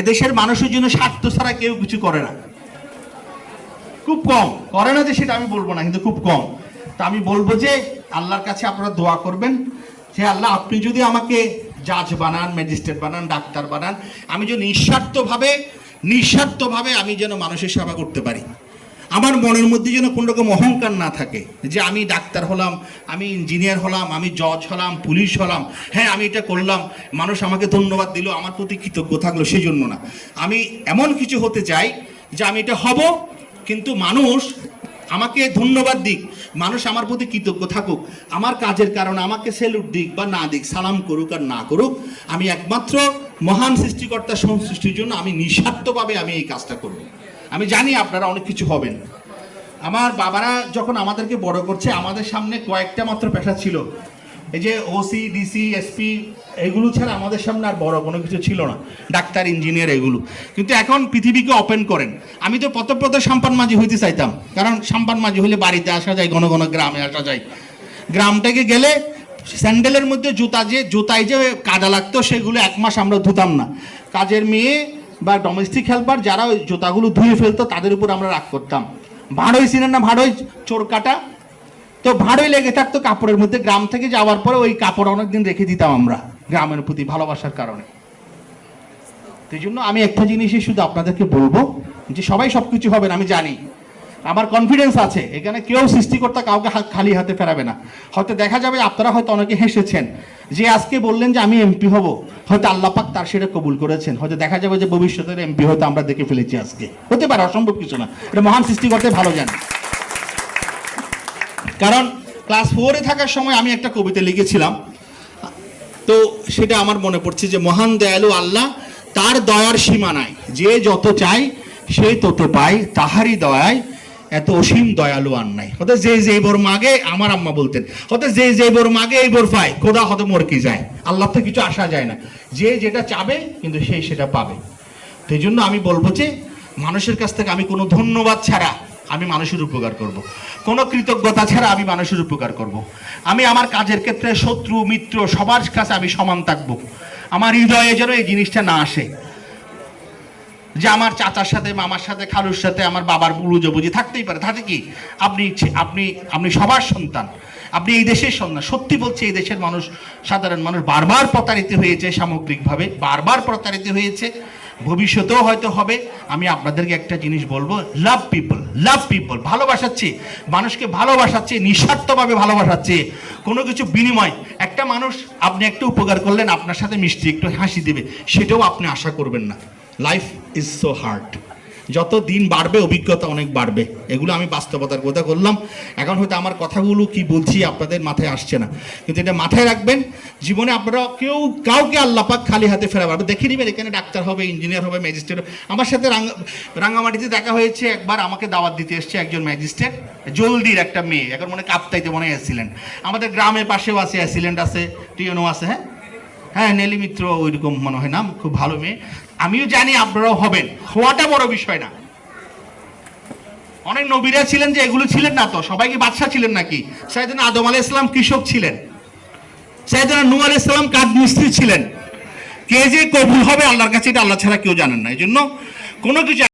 এদেশের মানুষের জন্য স্বার্থ ছাড়া কেউ কিছু করে না। খুব কম। করে না যে সেটা আমি বলব না, কিন্তু খুব কম। তা আমি বলব যে আল্লাহর কাছে আপনারা দোয়া করবেন যে আল্লাহ, আপনি যদি আমাকে জাজ বানান, ম্যাজিস্ট্রেট বানান, ডাক্তার বানান, আমি যেন নিঃস্বার্থভাবে নিঃস্বার্থভাবে আমি যেন মানুষের সেবা করতে পারি। আমার মনের মধ্যে যেন কোনো রকম অহংকার না থাকে যে আমি ডাক্তার হলাম, আমি ইঞ্জিনিয়ার হলাম, আমি জজ হলাম, পুলিশ হলাম হ্যাঁ আমি এটা করলাম, মানুষ আমাকে ধন্যবাদ দিল, আমার প্রতি কৃতজ্ঞ থাকল সেই জন্য না। আমি এমন কিছু হতে চাই যে আমি এটা হব, কিন্তু মানুষ আমাকে ধন্যবাদ দিক, মানুষ আমার প্রতি কৃতজ্ঞ থাকুক, আমার কাজের কারণে আমাকে সেলুট দিক বা না দিক, সালাম করুক আর না করুক, আমি একমাত্র মহান সৃষ্টিকর্তা সৃষ্টির জন্য আমি নিঃস্বার্থভাবে আমি এই কাজটা করব। আমি জানি আপনারা অনেক কিছু হবেন। আমার বাবারা যখন আমাদেরকে বড় করছে, আমাদের সামনে কয়েকটা মাত্র পেশা ছিল। এই যে ওসি ডিসি এসপি এগুলো ছাড়া আমাদের সামনে আর বড় কোনো কিছু ছিল না। ডাক্তার, ইঞ্জিনিয়ার এগুলো। কিন্তু এখন পৃথিবীকে ওপেন করেন। আমি তো পত সাম্পান মাঝি হইতে চাইতাম। কারণ সাম্পান মাঝি হলে বাড়িতে আসা যায়, ঘন ঘন গ্রামে আসা যায়। গ্রাম থেকে গেলে স্যান্ডেলের মধ্যে জুতা যে জুতায় যে কাদা লাগতো, সেগুলো এক মাস আমরা ধুতাম না। কাজের মেয়ে বা ডোমেস্টিক হেল্পার যারা ওই জুতাগুলো ধুয়ে ফেলতো, তাদের উপর আমরা রাগ করতাম। ভাড়ই ছিলেন না ভাড়ই চোর কাটা। তো ভাড়ই লেগে থাকতো কাপড়ের মধ্যে। গ্রাম থেকে যাওয়ার পরে ওই কাপড় অনেকদিন রেখে দিতাম আমরা গ্রামের প্রতি ভালোবাসার কারণে। সেই জন্য আমি একটা জিনিসই শুধু আপনাদেরকে বলব যে সবাই সব কিছু হবেন আমি জানি। আমার কনফিডেন্স আছে। এখানে কেউ সৃষ্টিকর্তা কাউকে খালি হাতে ফেরাবে না। হয়তো দেখা যাবে আপনারা হয়তো অনেকে হেসেছেন যে আজকে বললেন যে আমি এমপি হব। হয়তো আল্লাহ পাক তার সেটা কবুল করেছেন। হয়তো দেখা যাবে যে ভবিষ্যতের এমপি হয়তো আমরা দেখে ফেলেছি আজকে। হতে পারে, অসম্ভব কিছু না। এটা মহান সৃষ্টিকর্তাই ভালো জানে। কারণ ক্লাস ফোরে থাকার সময় আমি একটা কবিতা লিখেছিলাম। তো সেটা আমার মনে পড়ছে যে, মহান দয়ালু আল্লাহ, তার দয়ার সীমা নাই। যে যত চাই সে তত পায়। তাহারই দয়ায় এত অসীম দয়ালু আর নাই। হতে যে যে বোর মাগে, আমার আম্মা বলতেন, হতে যে যে বোর মাগে, এই বোর পায় খোদা হতে মোর কি যায়? আল্লাহ তো কিছু আসা যায় না। যে যেটা চাবে, কিন্তু সেই সেটা পাবে। এই জন্য আমি বলব যে, মানুষের কাছ থেকে আমি কোনো ধন্যবাদ ছাড়া আমি মানুষের উপকার করব। কোনো কৃতজ্ঞতা ছাড়া আমি মানুষের উপকার করব। আমি আমার কাজের ক্ষেত্রে শত্রু, মিত্র, সবার কাছে আমি সমান থাকব। আমার হৃদয়ে যেন এই জিনিসটা না আসে। যে আমার চাচার সাথে, মামার সাথে, খালুর সাথে, আমার বাবার বুঝি থাকতেই পারে। থাকে কি? আপনি আপনি আপনি সবার সন্তান। আপনি এই দেশের সন্তান। সত্যি বলছি, এই দেশের মানুষ, সাধারণ মানুষ বারবার প্রতারিত হয়েছে সামগ্রিকভাবে, বারবার প্রতারিত হয়েছে। ভবিষ্যতেও হয়তো হবে। আমি আপনাদেরকে একটা জিনিস বলব লাভ পিপল লাভ পিপল ভালোবাসাচ্ছে, মানুষকে ভালোবাসাচ্ছে, নিঃস্বার্থভাবে ভালোবাসাচ্ছে। কোনো কিছু বিনিময়। একটা মানুষ, আপনি একটা উপকার করলেন, আপনার সাথে মিষ্টি একটু হাসি দেবে, সেটাও আপনি আশা করবেন না। লাইফ ইজ সো হার্ড যত দিন বাড়বে, অভিজ্ঞতা অনেক বাড়বে। এগুলো আমি বাস্তবতার কথা বললাম। এখন হয়তো আমার কথাগুলো কি বলছি আপনাদের মাথায় আসছে না। কিন্তু এটা মাথায় রাখবেন, জীবনে আপনারা কেউ কাউকে আল্লাপাক খালি হাতে ফেরা পারবে দেখে নেবেন, এখানে ডাক্তার হবে, ইঞ্জিনিয়ার হবে, ম্যাজিস্ট্রেট আমার সাথে রাঙ্গা রাঙ্গামাটিতে দেখা হয়েছে, একবার আমাকে দাওয়াত দিতে এসছে একজন ম্যাজিস্ট্রেট, জলদির একটা মেয়ে। এখন মনে কাপ্তাইতে মনে হয় অ্যাক্সিডেন্ট। আমাদের গ্রামের পাশেও আছে, অ্যাক্সিডেন্ট আছে টিউনো আছে হ্যাঁ? হ্যাঁ নেলি মিত্র ওইরকম মনে হয় নাম খুব ভালো মেয়ে। আমিও জানি আপনারাও হবেন। হওয়াটা বড় বিষয় না। অনেক নবীরা ছিলেন যে, এগুলো ছিলেন না তো। সবাই কি বাদশাহ ছিলেন নাকি? সাইদিন আদম আলাহ ইসলাম কৃষক ছিলেন। সাইদিন নু আলাহ ইসলাম কাঠ মিস্ত্রি ছিলেন। কে যে কবুল হবে আল্লাহর কাছে, এটা আল্লাহ ছাড়া কেউ জানেন না। এই জন্য কোনো কিছু